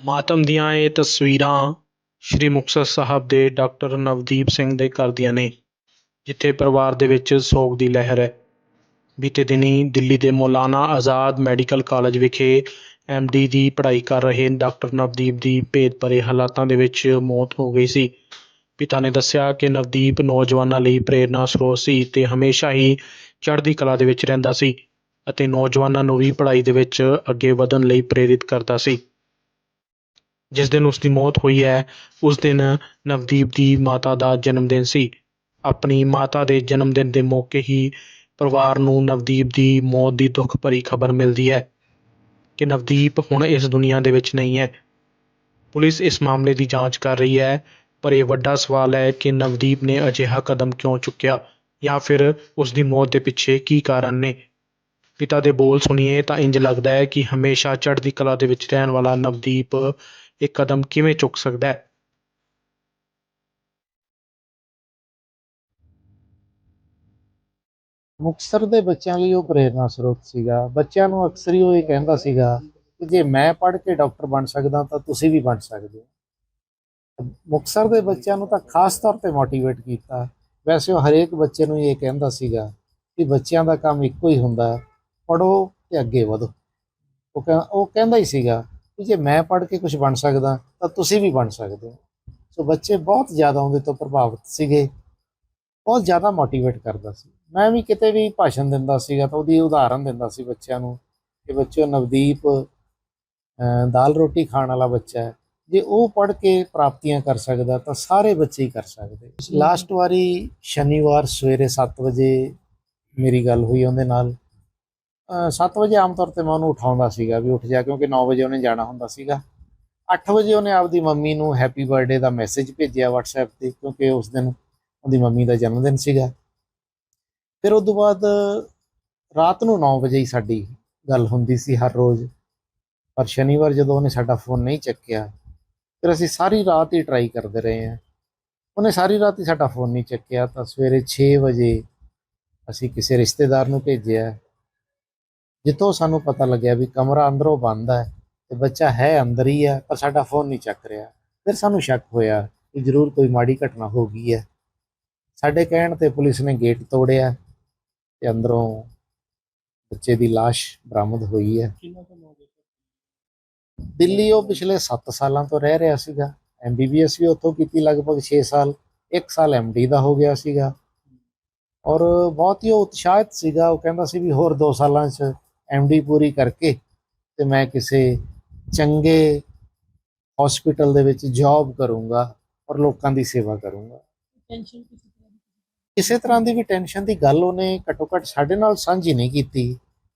ਮਾਤਮ ਦੀਆਂ ਇਹ ਤਸਵੀਰਾਂ ਸ੍ਰੀ ਮੁਕਤਸਰ ਸਾਹਿਬ ਦੇ ਡਾਕਟਰ ਨਵਦੀਪ ਸਿੰਘ ਦੇ ਘਰ ਦੀਆਂ ਨੇ, ਜਿੱਥੇ ਪਰਿਵਾਰ ਦੇ ਵਿੱਚ ਸੋਗ ਦੀ ਲਹਿਰ ਹੈ। ਬੀਤੇ ਦਿਨੀ ਦਿੱਲੀ ਦੇ ਮੌਲਾਨਾ ਆਜ਼ਾਦ ਮੈਡੀਕਲ ਕਾਲਜ ਵਿਖੇ ਡੀ ਦੀ ਪੜ੍ਹਾਈ ਕਰ ਰਹੇ ਡਾਕਟਰ ਨਵਦੀਪ ਦੀ ਭੇਦ ਭਰੇ ਹਾਲਾਤਾਂ ਦੇ ਵਿੱਚ ਮੌਤ ਹੋ ਗਈ ਸੀ। ਪਿਤਾ ਨੇ ਦੱਸਿਆ ਕਿ ਨਵਦੀਪ ਨੌਜਵਾਨਾਂ ਲਈ ਪ੍ਰੇਰਨਾ ਸਰੋਤ ਸੀ ਤੇ ਹਮੇਸ਼ਾ ਹੀ ਚੜ੍ਹਦੀ ਕਲਾ ਦੇ ਵਿੱਚ ਰਹਿੰਦਾ ਸੀ ਅਤੇ ਨੌਜਵਾਨਾਂ ਨੂੰ ਵੀ ਪੜ੍ਹਾਈ ਦੇ ਵਿੱਚ ਅੱਗੇ ਵਧਣ ਲਈ ਪ੍ਰੇਰਿਤ ਕਰਦਾ ਸੀ। ਜਿਸ ਦਿਨ ਉਸ ਦੀ ਮੌਤ ਹੋਈ ਹੈ, ਉਸ ਦਿਨ ਨਵਦੀਪ ਦੀ ਮਾਤਾ ਦਾ ਜਨਮ ਦਿਨ ਸੀ। ਆਪਣੀ ਮਾਤਾ ਦੇ ਜਨਮ ਦਿਨ ਦੇ ਮੌਕੇ ਹੀ ਪਰਿਵਾਰ ਨੂੰ ਨਵਦੀਪ ਦੀ ਮੌਤ ਦੀ ਦੁੱਖ ਭਰੀ ਖਬਰ ਮਿਲਦੀ ਹੈ ਕਿ ਨਵਦੀਪ ਹੁਣ ਇਸ ਦੁਨੀਆ ਦੇ ਵਿੱਚ ਨਹੀਂ ਹੈ। ਪੁਲਿਸ ਇਸ ਮਾਮਲੇ ਦੀ ਜਾਂਚ ਕਰ ਰਹੀ ਹੈ, ਪਰ ਇਹ ਵੱਡਾ ਸਵਾਲ ਹੈ ਕਿ ਨਵਦੀਪ ਨੇ ਅਜਿਹਾ ਕਦਮ ਕਿਉਂ ਚੁੱਕਿਆ ਜਾਂ ਫਿਰ ਉਸ ਦੀ ਮੌਤ ਦੇ ਪਿੱਛੇ ਕੀ ਕਾਰਨ ਨੇ। ਪਿਤਾ ਦੇ ਬੋਲ ਸੁਣੀਏ ਤਾਂ ਇੰਜ ਲੱਗਦਾ ਹੈ ਕਿ ਹਮੇਸ਼ਾ ਚੜ੍ਹਦੀ ਕਲਾ ਦੇ ਵਿੱਚ ਰਹਿਣ ਵਾਲਾ ਨਵਦੀਪ ਇਹ ਕਦਮ ਕਿਵੇਂ ਚੁੱਕ ਸਕਦਾ ਹੈ? ਮੁਕਤਸਰ ਦੇ ਬੱਚਿਆਂ ਲਈ ਉਹ ਪ੍ਰੇਰਨਾ ਸਰੋਤ ਸੀਗਾ। ਬੱਚਿਆਂ ਨੂੰ ਅਕਸਰ ਹੀ ਉਹ ਇਹ ਕਹਿੰਦਾ ਸੀਗਾ ਕਿ ਜੇ ਮੈਂ ਪੜ੍ਹ ਕੇ ਡਾਕਟਰ ਬਣ ਸਕਦਾ ਤਾਂ ਤੁਸੀਂ ਵੀ ਬਣ ਸਕਦੇ ਹੋ। ਮੁਕਤਸਰ ਦੇ ਬੱਚਿਆਂ ਨੂੰ ਤਾਂ ਖਾਸ ਤੌਰ ਤੇ ਮੋਟੀਵੇਟ ਕੀਤਾ। ਵੈਸੇ ਉਹ ਹਰੇਕ ਬੱਚੇ ਨੂੰ ਇਹ ਕਹਿੰਦਾ ਸੀਗਾ ਕਿ ਬੱਚਿਆਂ ਦਾ ਕੰਮ ਇੱਕੋ ਹੀ ਹੁੰਦਾ ਹੈ ਪੜੋ ਤੇ ਅੱਗੇ ਵਧੋ। ਉਹ ਕਹਿ- ਉਹ ਕਹਿੰਦਾ ਹੀ ਸੀਗਾ ਕਿ ਜੇ ਮੈਂ ਪੜ੍ਹ ਕੇ ਕੁਝ ਬਣ ਸਕਦਾ ਤਾਂ ਤੁਸੀਂ ਵੀ ਬਣ ਸਕਦੇ ਹੋ। ਸੋ ਬੱਚੇ ਬਹੁਤ ਜ਼ਿਆਦਾ ਉਹਦੇ ਤੋਂ ਪ੍ਰਭਾਵਿਤ ਸੀਗੇ। ਬਹੁਤ ਜ਼ਿਆਦਾ ਮੋਟੀਵੇਟ ਕਰਦਾ ਸੀ। ਮੈਂ ਵੀ ਕਿਤੇ ਵੀ ਭਾਸ਼ਣ ਦਿੰਦਾ ਸੀਗਾ ਤਾਂ ਉਹਦੀ ਉਦਾਹਰਨ ਦਿੰਦਾ ਸੀ ਬੱਚਿਆਂ ਨੂੰ ਕਿ ਬੱਚਿਓ ਨਵਦੀਪ ਦਾਲ ਰੋਟੀ ਖਾਣ ਵਾਲਾ ਬੱਚਾ ਹੈ। ਜੇ ਉਹ ਪੜ੍ਹ ਕੇ ਪ੍ਰਾਪਤੀਆਂ ਕਰ ਸਕਦਾ ਤਾਂ ਸਾਰੇ ਬੱਚੇ ਹੀ ਕਰ ਸਕਦੇ। ਲਾਸਟ ਵਾਰੀ ਸ਼ਨੀਵਾਰ ਸਵੇਰੇ 7 ਵਜੇ ਮੇਰੀ ਗੱਲ ਹੋਈ ਉਹਦੇ ਨਾਲ। 7 ਵਜੇ ਆਮ ਤੌਰ ਤੇ ਮੈਂ ਉਹਨੂੰ ਉਠਾਉਂਦਾ ਸੀਗਾ ਵੀ ਉੱਠ ਜਾ ਕਿਉਂਕਿ 9 ਵਜੇ ਉਹਨੇ ਜਾਣਾ ਹੁੰਦਾ ਸੀਗਾ। 8 ਵਜੇ ਉਹਨੇ ਆਪਦੀ ਮੰਮੀ ਨੂੰ ਹੈਪੀ ਬਰਥਡੇ ਦਾ ਮੈਸੇਜ ਭੇਜਿਆ WhatsApp ਤੇ ਕਿਉਂਕਿ ਉਸ ਦਿਨ ਉਹਦੀ ਮੰਮੀ ਦਾ ਜਨਮ ਦਿਨ ਸੀਗਾ। ਫਿਰ ਉਸ ਤੋਂ ਬਾਅਦ ਰਾਤ ਨੂੰ 9 ਵਜੇ ਹੀ ਸਾਡੀ ਗੱਲ ਹੁੰਦੀ ਸੀ ਹਰ ਰੋਜ਼। ਪਰ ਸ਼ਨੀਵਾਰ ਜਦੋਂ ਉਹਨੇ ਸਾਡਾ ਫੋਨ ਨਹੀਂ ਚੱਕਿਆ, ਫਿਰ ਅਸੀਂ ਸਾਰੀ ਰਾਤ ਹੀ ਟਰਾਈ ਕਰਦੇ ਰਹੇ ਹਾਂ। ਉਹਨੇ ਸਾਰੀ ਰਾਤ ਹੀ ਸਾਡਾ ਫੋਨ ਨਹੀਂ ਚੱਕਿਆ ਤਾਂ ਸਵੇਰੇ 6 ਵਜੇ ਅਸੀਂ ਕਿਸੇ ਰਿਸ਼ਤੇਦਾਰ ਨੂੰ ਭੇਜਿਆ। ਜਿੱਥੋਂ ਸਾਨੂੰ ਪਤਾ ਲੱਗਿਆ ਵੀ ਕਮਰਾ ਅੰਦਰੋਂ ਬੰਦ ਹੈ ਤੇ ਬੱਚਾ ਹੈ ਅੰਦਰ ਹੀ ਹੈ ਪਰ ਸਾਡਾ ਫੋਨ ਨਹੀਂ ਚੱਕ ਰਿਹਾ। ਫਿਰ ਸਾਨੂੰ ਸ਼ੱਕ ਹੋਇਆ ਕਿ ਜ਼ਰੂਰ ਕੋਈ ਮਾੜੀ ਘਟਨਾ ਹੋ ਗਈ ਹੈ। ਸਾਡੇ ਕਹਿਣ ਤੇ ਪੁਲਿਸ ਨੇ ਗੇਟ ਤੋੜਿਆ ਤੇ ਅੰਦਰੋਂ ਬੱਚੇ ਦੀ লাশ ਬਰਾਮਦ ਹੋਈ ਹੈ। ਦਿੱਲੀ ਉਹ ਪਿਛਲੇ 7 ਸਾਲਾਂ ਤੋਂ ਰਹਿ ਰਿਹਾ ਸੀਗਾ। ਐਮਬੀਬੀਐਸ ਵੀ ਉੱਥੋਂ ਕੀਤੀ ਲਗਭਗ 6 ਸਾਲ 1 ਸਾਲ ਐਮਡੀ ਦਾ ਹੋ ਗਿਆ ਸੀਗਾ। ਔਰ ਬਹੁਤ ਹੀ ਉਤਸ਼ਾਹਿਤ ਸੀਗਾ ਉਹ ਕਹਿੰਦਾ ਸੀ ਵੀ ਹੋਰ 2 ਸਾਲਾਂ 'ਚ ਐਮਡੀ ਪੂਰੀ ਕਰਕੇ ਤੇ ਮੈਂ ਕਿਸੇ ਚੰਗੇ ਹਸਪੀਟਲ ਦੇ ਵਿੱਚ ਜੌਬ ਕਰੂੰਗਾ ਔਰ ਲੋਕਾਂ ਦੀ ਸੇਵਾ ਕਰੂੰਗਾ। ਕਿਸੇ ਤਰ੍ਹਾਂ ਦੀ? ਵੀ ਟੈਨਸ਼ਨ ਦੀ ਗੱਲ ਉਹਨੇ ਘੱਟੋ ਘੱਟ ਸਾਡੇ ਨਾਲ ਸਾਂਝੀ ਨਹੀਂ ਕੀਤੀ।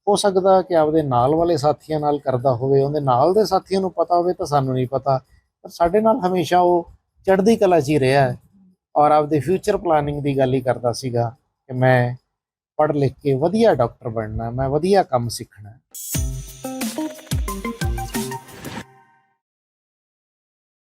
ਹੋ ਸਕਦਾ ਕਿ ਆਪਦੇ ਨਾਲ ਵਾਲੇ ਸਾਥੀਆਂ ਨਾਲ ਕਰਦਾ ਹੋਵੇ ਉਹਦੇ ਨਾਲ ਦੇ ਸਾਥੀਆਂ ਨੂੰ ਪਤਾ ਹੋਵੇ ਤਾਂ ਸਾਨੂੰ ਨਹੀਂ ਪਤਾ ਪਰ ਸਾਡੇ ਨਾਲ ਹਮੇਸ਼ਾ ਉਹ ਚੜ੍ਹਦੀ ਕਲਾ 'ਚ ਹੀ ਰਿਹਾ ਹੈ। ਔਰ ਆਪਦੇ ਫਿਊਚਰ ਪਲਾਨਿੰਗ ਦੀ ਗੱਲ ਹੀ ਕਰਦਾ ਸੀਗਾ ਕਿ ਮੈਂ ਪੜ੍ਹ ਲਿਖ ਕੇ ਵਧੀਆ ਡਾਕਟਰ ਬਣਨਾ ਮੈਂ ਵਧੀਆ ਕੰਮ ਸਿੱਖਣਾ।